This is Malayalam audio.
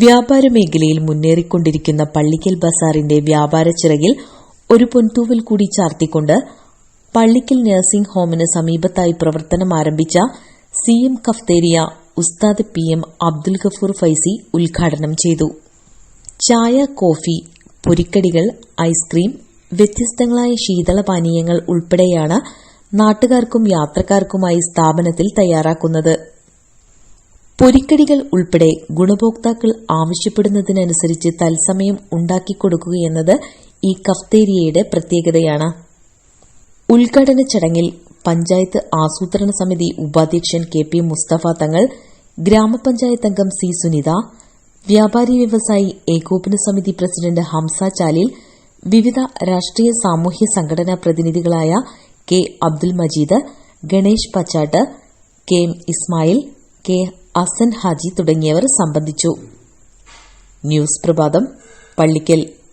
വ്യാപാര മേഖലയിൽ മുന്നേറിക്കൊണ്ടിരിക്കുന്ന പള്ളിക്കൽ ബസാറിന്റെ വ്യാപാര ചിറകിൽ ഒരു പൊൻതൂവൽ കൂടി ചാർത്തിക്കൊണ്ട് പള്ളിക്കൽ നഴ്സിംഗ് ഹോമിന് സമീപത്തായി പ്രവർത്തനം ആരംഭിച്ച C M cafeteria Ustad P M Abdul Gafoor Faizi ഉദ്ഘാടനം ചെയ്തു. ചായ കോഫി പൊരിക്കടികൾ ഐസ്ക്രീം വ്യത്യസ്തങ്ങളായ ശീതളപാനീയങ്ങൾ ഉൾപ്പെടെയാണ് നാട്ടുകാർക്കും യാത്രക്കാർക്കുമായി സ്ഥാപനത്തിൽ തയ്യാറാക്കുന്നത്. പൊരിക്കടികൾ ഉൾപ്പെടെ ഗുണഭോക്താക്കൾ ആവശ്യപ്പെടുന്നതിനനുസരിച്ച് തത്സമയം ഉണ്ടാക്കിക്കൊടുക്കുകയെന്നത് ഈ കഫ്തേരിയയുടെ പ്രത്യേകതയാണ്. ഉദ്ഘാടന ചടങ്ങിൽ പഞ്ചായത്ത് ആസൂത്രണ സമിതി ഉപാധ്യക്ഷൻ കെ പി മുസ്തഫ തങ്ങൾ ഗ്രാമപഞ്ചായത്ത് അംഗം സി സുനിത വ്യാപാരി വ്യവസായി ഏകോപന സമിതി പ്രസിഡന്റ് ഹംസ ചാലിൽ വിവിധ രാഷ്ട്രീയ സാമൂഹ്യ സംഘടനാ പ്രതിനിധികളായ K Abdul Majeed Ganesh Pachatt K M Ismail K Asan Haji തുടങ്ങിയവർ സംബന്ധിച്ചു. ന്യൂസ് പ്രഭാതം പള്ളിക്കൽ.